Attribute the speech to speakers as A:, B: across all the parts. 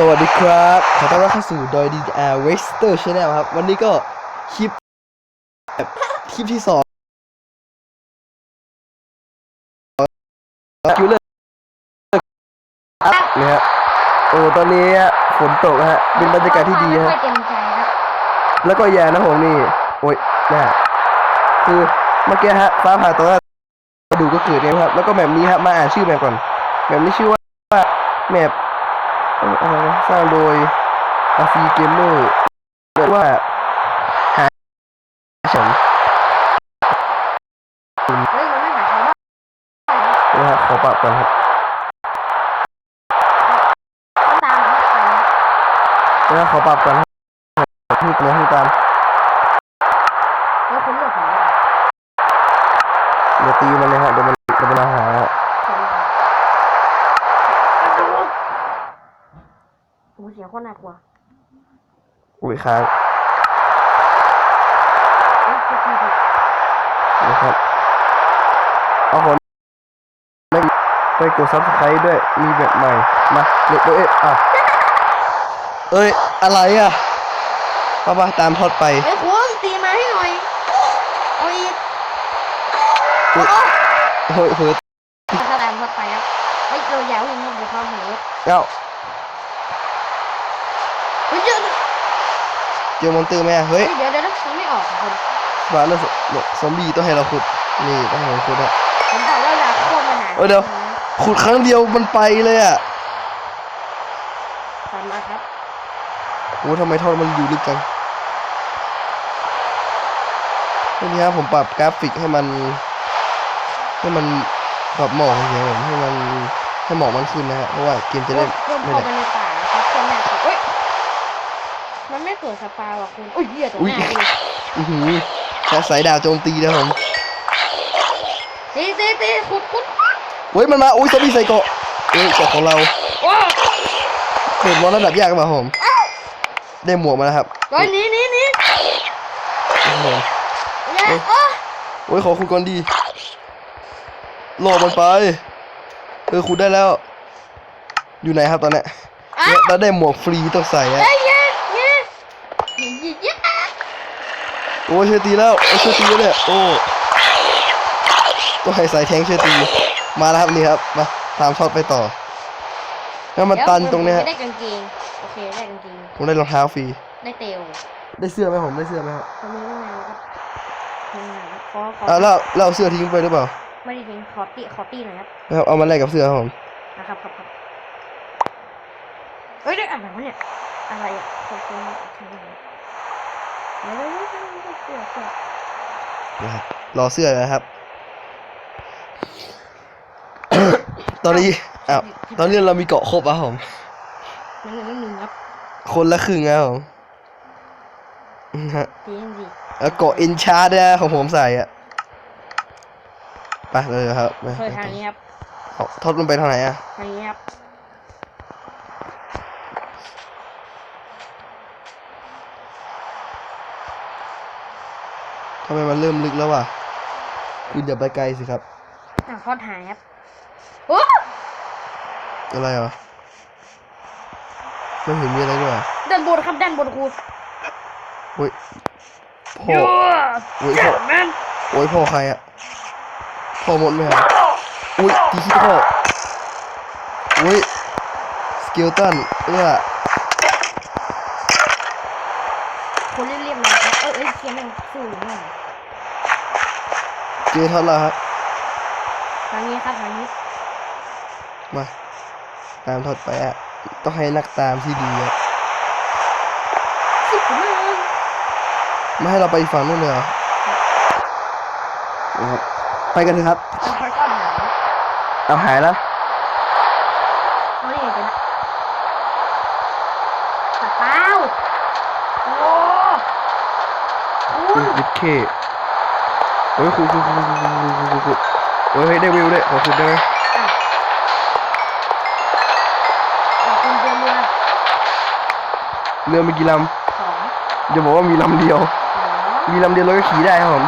A: สวัสดีครับ ขอต้อนรับเข้าสู่ดอยดีอาร์เวสเตอร์ชาแนลครับ วันนี้ก็คลิปแบบคลิปที่สองคิวเลอร์นะฮะโอ้ตอนนี้ฮะฝนตกนะฮะ เป็นบรรยากาศที่ดี
B: ไม่
A: ฮะ
B: ค่อยเต็มใจครับ
A: แล้วก็แย่นะผมนี่ โอ้ยน่าคือเมื่อกี้ฮะ ฟ้าผ่าตอนแรกดูก็เกิดไงครับ แล้วก็แมปนี้ฮะมาอ่านชื่อแมปก่อนแมปนี้ชื่อว่าแมปเอะไรนะสร้างโดยอาซีเกมเมอร์เรียกว่าหาฉัน
B: เฮ้ยมันไม่หาใครว่า
A: นะฮะขอปรับก่อนครับ
B: ต้องตามมาไป
A: นะฮะขอปรับก่อนครับพูดนะพูดตาม
B: แล้วคุณเลือกผมว่า
A: เดี๋ยวตีมันเลยฮะเดี๋ยวมันเดี๋ยวมันมาหา
B: เสียง โคนน่ากลัว
A: อุ้ยค้าง
B: เฮ้ยเจ็บมากเลย
A: นะครับเอาคนไม่ไปกดซับสไครต์ด้วย มีแบบใหม่ มาเดี๋ยวเอ้ยอะเอ้ย อะไรอะป้าป้าตามทอดไป
B: เฮ้ยคุณตีมาให้หน่อยเอาอีก
A: อุ๊ยเฮ้ยเฮ้ย
B: ถ้าตามเข้าไปครับ เฮ้ยเราอย่าวิ่งเดี๋ยวเขาเห็น
A: เอ้า
B: เฮ้ยเดี๋ยว
A: เจอมอนเตอร์ไหมอะเฮ้ย
B: เดี๋ยวเดี๋ยวเดี๋ยวมันไม่ออกอะคุณ
A: บ้านแล้วซอมบี้ต้องให้เราขุดนี่ต้องให้เราขุดอะ
B: ผมบอกว่าอย่าโค่นมาหา
A: เออเดี๋ยวขุดครั้งเดียวมันไปเลยอะ
B: ตามมาครับ
A: โอ้ทำไมท่อมันอยู่ลึกจังนี่ครับผมปรับกราฟิกให้มันให้มันปรับหมอกอย่างเงี้ยผมให้มันให้หมอกมันขึ้นนะฮะเพราะว่าเกมจะได้
B: เริ่ม
A: ไม่
B: เข้า
A: ได้
B: ไปในป่าครับคนแรกครับเฮ้ย มันไม่เกิดสปาว่ะคุณอุ้ยเหี้ยตัว
A: อุ๊ย
B: หน้าดิ
A: อือหือแค่สายดาวโจมตีนะผม
B: ตีตีตีขุดขุดขุด
A: เฮ้ยมันมาอุ้ยซอมบี้ใส่เกาะเอ้ยเกาะของเรา
B: ว้าว
A: เปิดมอนระดับยากป่ะผมได้หมวกมาแล้วครับ
B: เฮ้ยหนีหนีหนี
A: โอ้โห
B: อย่า
A: เอ้ย
B: เออ
A: โอ้ยขอคุณก่อนดีหลอกมันไปเออคุณได้แล้ว อยู่ไหนครับตอนเนี้ย
B: อะ
A: เนี่ยเราได้หมวกฟรีต้องใส่อะ
B: เฮ้ยอย่าอย่าอย่าอย่า
A: โอ้ยช่วยตีแล้วโอ้ยช่วยตีแล้วเนี่ยโอ้ต้องให้สายแทงช่วยตีมาแล้วครับนี่ครับมาตามช็อตไปต่อแล้วมันตันตรงเนี้ยฮะ
B: ได้กางเกงโอเคได้กางเกง
A: ผมได้รองเท้าฟรี
B: ได้เตล
A: ได้เสื้อไหมผมได้เสื้อไหมครับ
B: ทำไมไม่งานครับทำงานครับขอขอ
A: อะแล้วแล้วเอาเสื้อทิ้งไปหรือเปล่า
B: ไม่ได้ทิ้งขอตีขอตีหน่อยครับ
A: แล้วเอามาแลกกับเสื้อครับผม
B: นะครับครับครับเฮ้ยได้อะไรวะเนี่ยอะไรอะขอบคุณ
A: นะครับรอเสื้อนะครับ ตอนนี้อ้าวตอนนี้เรามีเกาะครบอะผม
B: นั่นหนึ่งนั่นหนึ่งครับ
A: คนละครึ่งครับผมฮะแล้วเกาะอ็นชาร์ดนะของผมใส่อะไปเลยครับไป
B: ทางนี้ครับ
A: ทอดมันไปทางไหนอะ
B: ทางนี้ครับ
A: ทำไมมันเริ่มลึกแล้ววะคุณอย่าไปไกลสิครับ
B: อะทอดหายครับโอ้
A: อะไรเหรอไม่เห็นมีอะไรด้วยอะ
B: ด้านบนครับด้านบนครู
A: โอ้ยพ่อ
B: โย่
A: โอ้ย
B: เจ็
A: พ่อบ
B: แมน
A: โอ้ยพ่อใครอะพ่อหมดไหมครับอุ้ยตีขี้พ่ออุ้ยสกิลตันเอื้อ
B: คนเรียบๆ เลยครับเอ้ยเอ้ยเทียนแม่งสู้อยู่แม่ง
A: เจอทอดแล้วครับ
B: ทางนี้ครับทางนี้
A: มา ตามทอดไปอะ ต้องให้นักตามที่ดีอะ
B: สิบมาก
A: ไม่ให้เราไปอีกฝั่งนู่นเลยเหรอโอ้โหไปกันเถอะครับ
B: เอาค่อยๆหา
A: เอาหายแล้ว
B: โอ้
A: ยิดเคเฮ้ยคุณคุณคุณคุณคุณคุณคุณโอ้ยได้วิวเลยขอบคุณได้ไห
B: อคุณเรือเรือ
A: มีกี่ล
B: สองำ
A: อย่บอกว่ามีลำเดียวมีลำเดียวเราก็ขี่ได้ครับผม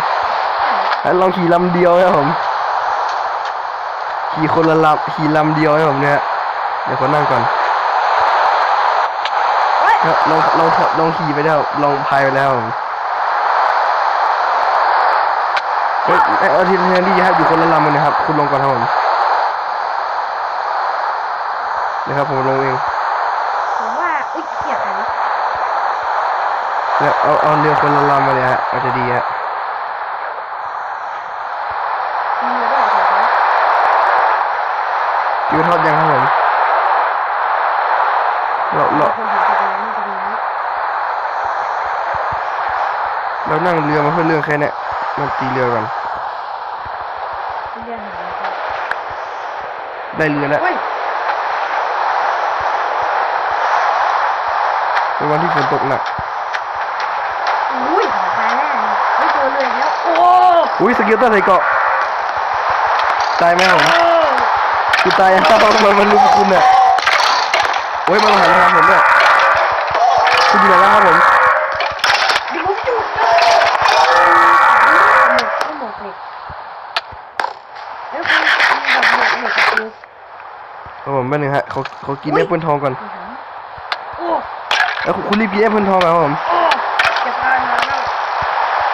A: ลองขี่ลำเดียวนะครับผม ขี่คนละลำขี่ลำเดียวนะครับผมเนี่ย เดี๋ยวคนนั่งก่อนลองลองลองขี่ไปแล้วลองพายไปแล้วครับ ไอเอาทีมเทนดี้ครับอยู่คนละลำกันนะครับ คุณลงก่อนครับผมนะครับผมลงเอง
B: ผมว่าอุ้ยเกียดอะไร
A: เนี่ยเอาเอาเรือคนละลำมาเลยฮะอาจจะดีฮะ
B: มีเรื่องของเขา
A: คิวทอดยังครับผมเราเรา
B: คนเห็นตรงนั้นตรงนั้น
A: เรานั่งเรือมาเพื่อเรื่องแค่เนี้ยมันตีเรือก่อน
B: เรื่องของเขา
A: ได้เรือแล้ว
B: เฮ้ย
A: เป็นวันที่ฝนตกหนัก
B: อุ้ยตายแน่ไม่เจอเลยแล้วโอ้
A: อุ้ยสเกิลตันใส่เกาะตายไหมครับผมคือตายยังมันมันลุมคุณเนี่ยโอ้ยมันมาหันมาทางผมด้วยคุณอยู่ไหนแล้วครับผม
B: ดิผมจุดเลยหมวกหมวกเหล็กแล้วคุณมีแบบหมวกเหล็กกับกู
A: ครับผม แป๊บนึงฮะเขาเขากินแอปเปิลทองก่อน
B: โอ้
A: แล้วคุณคุณรีบกินแอปเปิลทองก่อนครับผม
B: โอ้จะพานมาแล้ว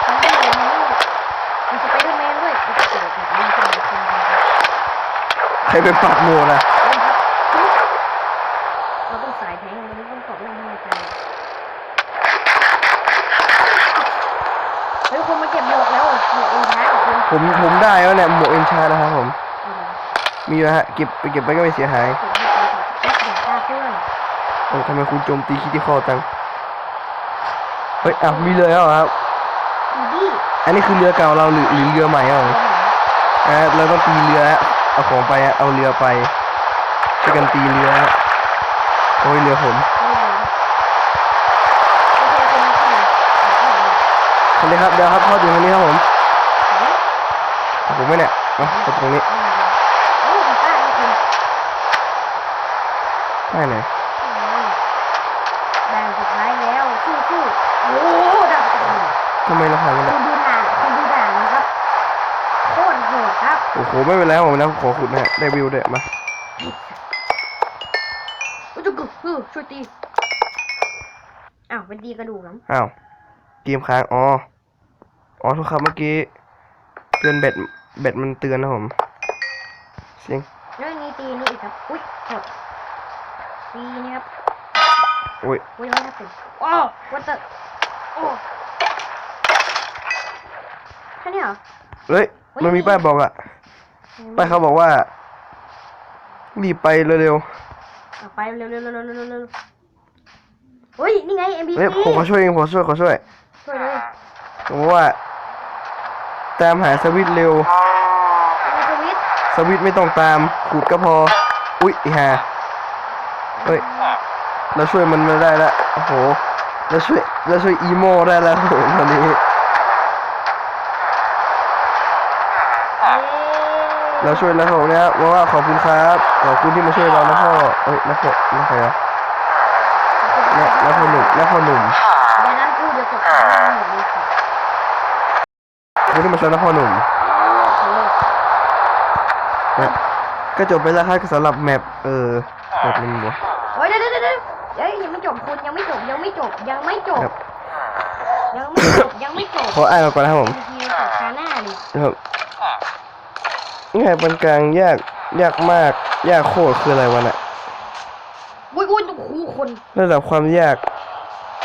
B: มันไม่เลยมันมันสไปเดอร์แมนด้วยโอ้โหแบบนี้เป็นแบบนี้
A: ใครเป็นปากโมนะ
B: เราต้องสายแทงเราไม่ต้องตอบเรื่องให้ใจเฮ้ยคนมาเก็บหมวกแล้วหมวกเองแท้ของคุณ
A: ผมผมได้แล้วเนี่ยหมวกเอ็นชาร์นะครับผม
B: เอาเลย
A: มีแล้วฮะเก็บไปเก็บไปก็ไม่เสียหาย
B: ผมไม่ไปขอแป๊บอย่างกล้าเพื่อน
A: เออทำไมคุณโจมตีคิดที่คอจังเฮ้ยอ้าวมีเรือแล้วเหรอครับ
B: อั
A: นนี้คือเรือเก่าเราหรือหรือเรือใหม่อะอ่าเราต้องตีเรือเอาของไปเอาเรือไปช่วยกันตีเรือโอ้ยเรือผมคนนี้ครับเดี๋ยวครับทอดอยู่ตรงนี้ครับผมเอาผมไม่เนี่ยเอาเอาตรงนี้ ได้ไหน
B: แบ่งสุดท้ายแล้วสู้สู้โอ้ดับโอ้โห
A: ทำไมเราผ่านไม่
B: คุ
A: ได้
B: ณดูด่านคุณดูด่านนะครับโคตรโหดครับ
A: โอ้โหไม่เป็นไรครับผมนะขอขุดนะฮะได้วิวด้วยมา
B: อุ้ยจุกกึกช่วยตีอ้าวเป็นดีกระดูกน้ำ
A: อ้าวเกมค้างอ๋ออ๋อโทุกครับเมื่อกี้เตือนแบตแบตมันเตือนนะผมเสียง
B: แล้วนี่ตีนี่อีกครับอุ้ยโหด ตีนี่ครับ
A: โอ้ย
B: อุ้ยไม่น่าเป็นโอ้วัตเตอร์โอ้แค่นี้เหรอ
A: เฮ้ยมันมีป้ายบอกอะป้ายเขาบอกว่ารีบไปเร็ว
B: เอาไปเร็วเร็วเร็วเร็วเร็วเร็วเฮ้ยนี่ไง
A: ๆ
B: NPC
A: เฮ้ยผมขอช่วยเองผมขอช่วยขอช่วย
B: ช่วยเลย
A: ผมบอกว่าตามหาสวิตช์เร็ว
B: มีสวิตช์
A: สวิตช์ไม่ต้องตามขุดก็พอ อุ๊ยอีห่า เฮ้ยเราช่วยมันไมาได้แล้วโอ้โหเราช่วยเราช่วยอีโมได้แล้วครับผมตอนนี้
B: เรา
A: ช่วยแล้วครับผมนะครับว่าว่าขอบคุณครับขอบคุณที่มาช่วยเรานะพ่อเอ้ยนะพ่อนะใครวะนะนะพ่อหนุ่มนะพ่อหนุ่ม
B: เดี๋ยวนั้นกูเดี๋ยวตกคุ
A: ณที่มาช่วยนะพ่อหนุ่มก็จบไปแล้วครับสำหรับแมปเออแมปนี้วะ
B: โอ้ยเดี๋ยว บคุณยังไม่จบยังไม่จบยังไม่จบ
A: ครับ
B: ยังไม่จบยังไม่จบ
A: ขออ่านก่อนนะครับผม
B: บางทีตัดขาหน้าดิ
A: นะครับง่ายปานกลางยากยากมาก ยากโคตรคืออะไรวะน่ะ
B: อุ้ยอุ้ยโอ้โหคน
A: ระดับความยาก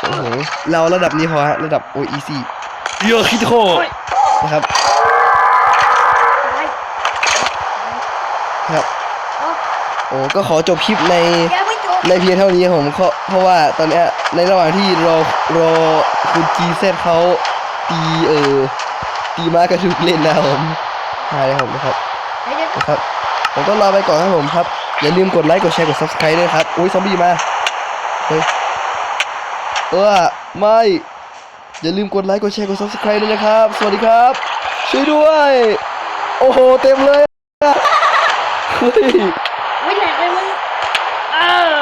A: โอ้โหเราระดับนี้พอฮะระดับ OEC เยอะคิดโคนะครับ
B: อะไร
A: ครับ
B: โอ้
A: โอ้ก็ขอจบคลิปใน
B: ยังไม่จบ
A: ในเพียงเท่านี้ผมเพราะเพราะว่าตอนนี้ในระหว่างที่รอรอคุณจีเซตเขาตีเออตีมากระทุกเล่นนะผมใช่ครับผมนะครับนะครับ ผมต้องลาไปก่อนครับผมครับ อย่าลืมกดไลค์กดแชร์กด subscribe ด้วยครับอุ้ยซอมบี้มาเฮ้ยเออไม่อย่าลืมกดไลค์กดแชร์กด subscribe ด้วยนะครับ สวัสดีครับ ช่วยด้วย โอ้โห เต็มเลยเฮ้ย
B: ไม่แหลกเลยมึงเออ